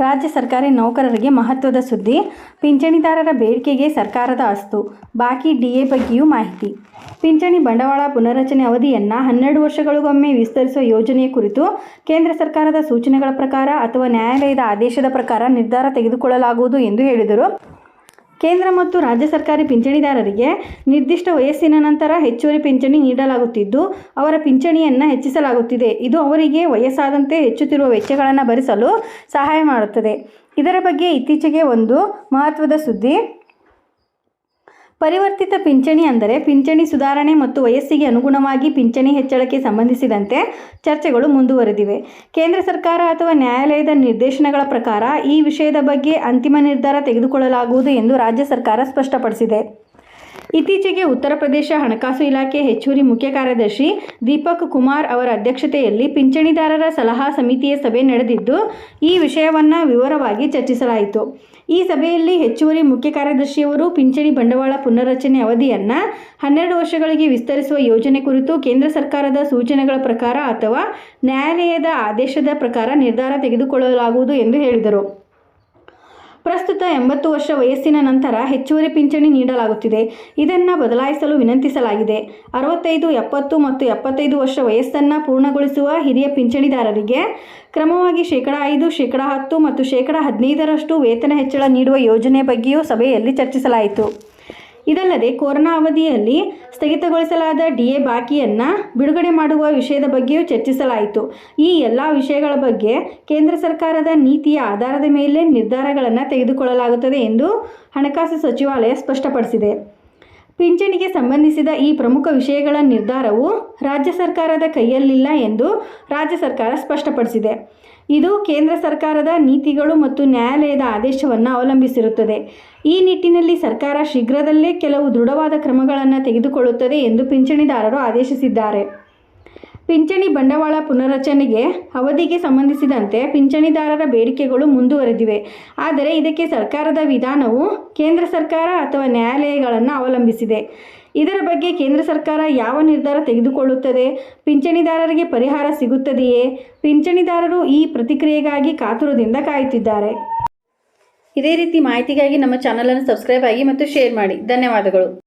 ರಾಜ್ಯ ಸರ್ಕಾರಿ ನೌಕರರಿಗೆ ಮಹತ್ವದ ಸುದ್ದಿ, ಪಿಂಚಣಿದಾರರ ಬೇಡಿಕೆಗೆ ಸರ್ಕಾರದ ಅಸ್ತು. ಬಾಕಿ ಡಿಎ ಬಗ್ಗೆಯೂ ಮಾಹಿತಿ. ಪಿಂಚಣಿ ಬಂಡವಾಳ ಪುನರ್ರಚನೆ ಅವಧಿಯನ್ನು ಹನ್ನೆರಡು ವರ್ಷಗಳಿಗೊಮ್ಮೆ ವಿಸ್ತರಿಸುವ ಯೋಜನೆಯ ಕುರಿತು ಕೇಂದ್ರ ಸರ್ಕಾರದ ಸೂಚನೆಗಳ ಪ್ರಕಾರ ಅಥವಾ ನ್ಯಾಯಾಲಯದ ಆದೇಶದ ಪ್ರಕಾರ ನಿರ್ಧಾರ ತೆಗೆದುಕೊಳ್ಳಲಾಗುವುದು ಎಂದು ಹೇಳಿದರು. ಕೇಂದ್ರ ಮತ್ತು ರಾಜ್ಯ ಸರ್ಕಾರಿ ಪಿಂಚಣಿದಾರರಿಗೆ ನಿರ್ದಿಷ್ಟ ವಯಸ್ಸಿನ ನಂತರ ಹೆಚ್ಚುವರಿ ಪಿಂಚಣಿ ನೀಡಲಾಗುತ್ತಿದ್ದು, ಅವರ ಪಿಂಚಣಿಯನ್ನು ಹೆಚ್ಚಿಸಲಾಗುತ್ತಿದೆ. ಇದು ಅವರಿಗೆ ವಯಸ್ಸಾದಂತೆ ಹೆಚ್ಚುತ್ತಿರುವ ವೆಚ್ಚಗಳನ್ನು ಭರಿಸಲು ಸಹಾಯ ಮಾಡುತ್ತದೆ. ಇದರ ಬಗ್ಗೆ ಇತ್ತೀಚೆಗೆ ಒಂದು ಮಹತ್ವದ ಸುದ್ದಿ ಪರಿವರ್ತಿತ ಪಿಂಚಣಿ ಅಂದರೆ ಪಿಂಚಣಿ ಸುಧಾರಣೆ ಮತ್ತು ವಯಸ್ಸಿಗೆ ಅನುಗುಣವಾಗಿ ಪಿಂಚಣಿ ಹೆಚ್ಚಳಕ್ಕೆ ಸಂಬಂಧಿಸಿದಂತೆ ಚರ್ಚೆಗಳು ಮುಂದುವರೆದಿವೆ. ಕೇಂದ್ರ ಸರ್ಕಾರ ಅಥವಾ ನ್ಯಾಯಾಲಯದ ನಿರ್ದೇಶನಗಳ ಪ್ರಕಾರ ಈ ವಿಷಯದ ಬಗ್ಗೆ ಅಂತಿಮ ನಿರ್ಧಾರ ತೆಗೆದುಕೊಳ್ಳಲಾಗುವುದು ಎಂದು ರಾಜ್ಯ ಸರ್ಕಾರ ಸ್ಪಷ್ಟಪಡಿಸಿದೆ. ಇತ್ತೀಚೆಗೆ ಉತ್ತರ ಪ್ರದೇಶ ಹಣಕಾಸು ಇಲಾಖೆ ಹೆಚ್ಚುವರಿ ಮುಖ್ಯ ಕಾರ್ಯದರ್ಶಿ ದೀಪಕ್ ಕುಮಾರ್ ಅವರ ಅಧ್ಯಕ್ಷತೆಯಲ್ಲಿ ಪಿಂಚಣಿದಾರರ ಸಲಹಾ ಸಮಿತಿಯ ಸಭೆ ನಡೆದಿದ್ದು, ಈ ವಿಷಯವನ್ನು ವಿವರವಾಗಿ ಚರ್ಚಿಸಲಾಯಿತು. ಈ ಸಭೆಯಲ್ಲಿ ಹೆಚ್ಚುವರಿ ಮುಖ್ಯ ಕಾರ್ಯದರ್ಶಿಯವರು ಪಿಂಚಣಿ ಬಂಡವಾಳ ಪುನರ್ರಚನೆ ಅವಧಿಯನ್ನು ಹನ್ನೆರಡು ವರ್ಷಗಳಿಗೆ ವಿಸ್ತರಿಸುವ ಯೋಜನೆ ಕುರಿತು ಕೇಂದ್ರ ಸರ್ಕಾರದ ಸೂಚನೆಗಳ ಪ್ರಕಾರ ಅಥವಾ ನ್ಯಾಯಾಲಯದ ಆದೇಶದ ಪ್ರಕಾರ ನಿರ್ಧಾರ ತೆಗೆದುಕೊಳ್ಳಲಾಗುವುದು ಎಂದು ಹೇಳಿದರು. ಪ್ರಸ್ತುತ ಎಂಬತ್ತು ವರ್ಷ ವಯಸ್ಸಿನ ನಂತರ ಹೆಚ್ಚುವರಿ ಪಿಂಚಣಿ ನೀಡಲಾಗುತ್ತಿದೆ. ಇದನ್ನು ಬದಲಾಯಿಸಲು ವಿನಂತಿಸಲಾಗಿದೆ. ಅರವತ್ತೈದು, ಎಪ್ಪತ್ತು ಮತ್ತು ಎಪ್ಪತ್ತೈದು ವರ್ಷ ವಯಸ್ಸನ್ನು ಪೂರ್ಣಗೊಳಿಸುವ ಹಿರಿಯ ಪಿಂಚಣಿದಾರರಿಗೆ ಕ್ರಮವಾಗಿ ಶೇಕಡ ಐದು, ಶೇಕಡ ಹತ್ತು ಮತ್ತು ಶೇಕಡ ಹದಿನೈದರಷ್ಟು ವೇತನ ಹೆಚ್ಚಳ ನೀಡುವ ಯೋಜನೆ ಬಗ್ಗೆಯೂ ಸಭೆಯಲ್ಲಿ ಚರ್ಚಿಸಲಾಯಿತು. ಇದಲ್ಲದೆ ಕೊರೋನಾ ಅವಧಿಯಲ್ಲಿ ಸ್ಥಗಿತಗೊಳಿಸಲಾದ ಡಿಎ ಬಾಕಿಯನ್ನು ಬಿಡುಗಡೆ ಮಾಡುವ ವಿಷಯದ ಬಗ್ಗೆಯೂ ಚರ್ಚಿಸಲಾಯಿತು. ಈ ಎಲ್ಲ ವಿಷಯಗಳ ಬಗ್ಗೆ ಕೇಂದ್ರ ಸರ್ಕಾರದ ನೀತಿಯ ಆಧಾರದ ಮೇಲೆ ನಿರ್ಧಾರಗಳನ್ನು ತೆಗೆದುಕೊಳ್ಳಲಾಗುತ್ತದೆ ಎಂದು ಹಣಕಾಸು ಸಚಿವಾಲಯ ಸ್ಪಷ್ಟಪಡಿಸಿದೆ. ಪಿಂಚಣಿಗೆ ಸಂಬಂಧಿಸಿದ ಈ ಪ್ರಮುಖ ವಿಷಯಗಳ ನಿರ್ಧಾರವು ರಾಜ್ಯ ಸರ್ಕಾರದ ಕೈಯಲ್ಲಿಲ್ಲ ಎಂದು ರಾಜ್ಯ ಸರ್ಕಾರ ಸ್ಪಷ್ಟಪಡಿಸಿದೆ. ಇದು ಕೇಂದ್ರ ಸರ್ಕಾರದ ನೀತಿಗಳು ಮತ್ತು ನ್ಯಾಯಾಲಯದ ಆದೇಶವನ್ನು ಅವಲಂಬಿಸಿರುತ್ತದೆ. ಈ ನಿಟ್ಟಿನಲ್ಲಿ ಸರ್ಕಾರ ಶೀಘ್ರದಲ್ಲೇ ಕೆಲವು ದೃಢವಾದ ಕ್ರಮಗಳನ್ನು ತೆಗೆದುಕೊಳ್ಳುತ್ತದೆ ಎಂದು ಪಿಂಚಣಿದಾರರು ಆದೇಶಿಸಿದ್ದಾರೆ. ಪಿಂಚಣಿ ಬಂಡವಾಳ ಪುನರಚನೆಗೆ ಅವಧಿಗೆ ಸಂಬಂಧಿಸಿದಂತೆ ಪಿಂಚಣಿದಾರರ ಬೇಡಿಕೆಗಳು ಮುಂದುವರೆದಿವೆ. ಆದರೆ ಇದಕ್ಕೆ ಸರ್ಕಾರದ ವಿಧಾನವು ಕೇಂದ್ರ ಸರ್ಕಾರ ಅಥವಾ ನ್ಯಾಯಾಲಯಗಳನ್ನು ಅವಲಂಬಿಸಿದೆ. ಇದರ ಬಗ್ಗೆ ಕೇಂದ್ರ ಸರ್ಕಾರ ಯಾವ ನಿರ್ಧಾರ ತೆಗೆದುಕೊಳ್ಳುತ್ತದೆ? ಪಿಂಚಣಿದಾರರಿಗೆ ಪರಿಹಾರ ಸಿಗುತ್ತದೆಯೇ? ಪಿಂಚಣಿದಾರರು ಈ ಪ್ರತಿಕ್ರಿಯೆಗಾಗಿ ಕಾತುರದಿಂದ ಕಾಯುತ್ತಿದ್ದಾರೆ. ಇದೇ ರೀತಿ ಮಾಹಿತಿಗಾಗಿ ನಮ್ಮ ಚಾನಲನ್ನು ಸಬ್ಸ್ಕ್ರೈಬ್ ಆಗಿ ಮತ್ತು ಶೇರ್ ಮಾಡಿ. ಧನ್ಯವಾದಗಳು.